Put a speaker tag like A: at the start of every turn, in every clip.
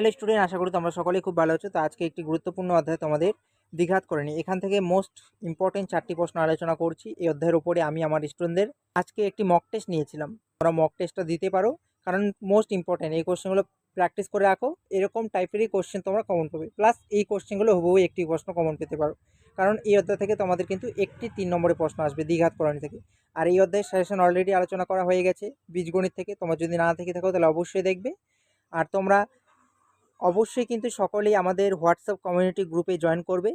A: Hello student আশা করি তোমরা সকলেই খুব ভালো আছো। তো আজকে একটি গুরুত্বপূর্ণ অধ্যায় তোমাদের দ্বিঘাত করে নিই। এখান থেকে মোস্ট ইম্পর্টেন্ট চারটি প্রশ্ন আলোচনা করছি। এই অধ্যায়ের উপরে আমি আমার স্টুডেন্টদের আজকে একটি মক টেস্ট নিয়েছিলাম। তোমরা মক টেস্টটা দিতে পারো। কারণ মোস্ট ইম্পর্টেন্ট এই কোশ্চেনগুলো প্র্যাকটিস করে রাখো। এরকম টাইপেরই কোশ্চেন তোমরা কমন পাবে। প্লাস এই কোশ্চেনগুলো হুবহু একটি প্রশ্ন কমন পেতে পারো। কারণ এই অধ্যায় থেকে তোমাদের কিন্তু একটি তিন নম্বরের প্রশ্ন আসবে দ্বিঘাত করণী থেকে আর এই অধ্যায়ের সাজেশন অলরেডি আলোচনা করা হয়ে গেছে। বীজগণিত থেকে। তোমার যদি না থেকে থাকো তাহলে অবশ্যই দেখবে। আর তোমরা অবশ্যই কিন্তু সকলেই আমাদের হোয়াটসঅ্যাপ কমিউনিটি গ্রুপে জয়েন করবে।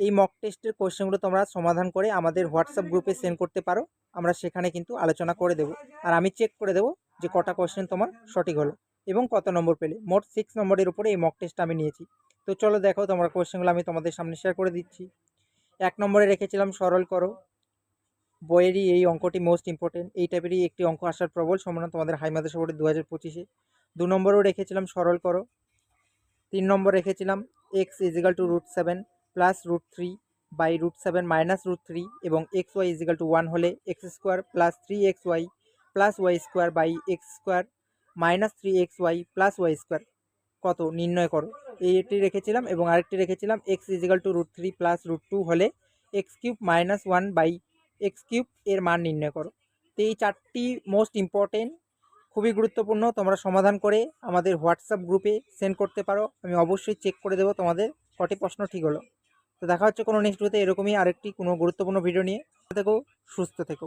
A: এই মক টেস্টের কোশ্চেনগুলো তোমরা সমাধান করে আমাদের হোয়াটসঅ্যাপ গ্রুপে সেন্ড করতে পারো। আমরা সেখানে কিন্তু আলোচনা করে দেবো। আর আমি চেক করে দেবো যে কটা কোশ্চেন তোমার সঠিক হলো এবং কত নম্বর পেলে। মোট সিক্স নম্বরের উপরে এই মক টেস্টটা আমি নিয়েছি। তো চলো দেখো তোমরা কোশ্চেনগুলো আমি তোমাদের সামনে শেয়ার করে দিচ্ছি। এক নম্বরে রেখেছিলাম, সরল করো। বইয়েরই এই অঙ্কটি মোস্ট ইম্পর্টেন্ট এই টাইপেরই একটি অঙ্ক আসার প্রবল সম্ভাবনা তোমাদের হাই মাদ্রাসা বোর্ডে দু হাজার পঁচিশে। দু নম্বরেও রেখেছিলাম, সরল করো। তিন নম্বর রেখেছিলাম x equal to root seven plus root three by root seven minus root three এবং x y equal to one হলে x square plus three x y plus y square by x square minus three x y plus y square কত? নির্ণয় করো। এইটি রেখেছিলাম এবং আরেকটি রেখেছিলাম x equal to root three plus root two হলে x cube minus one by x cube এর মান নির্ণয় করো। তো এই চারটি মোস্ট ইম্পর্টেন্ট খুবই গুরুত্বপূর্ণ, তোমরা সমাধান করে আমাদের হোয়াটসঅ্যাপ গ্রুপে সেন্ড করতে পারো। আমি অবশ্যই চেক করে দেবো তোমাদের কটি প্রশ্ন ঠিক হলো। তো দেখা হচ্ছে কোনো নেক্সট ভিডিওতে এরকমই আরেকটি কোনো গুরুত্বপূর্ণ ভিডিও নিয়ে। থেকেও সুস্থ থেকো।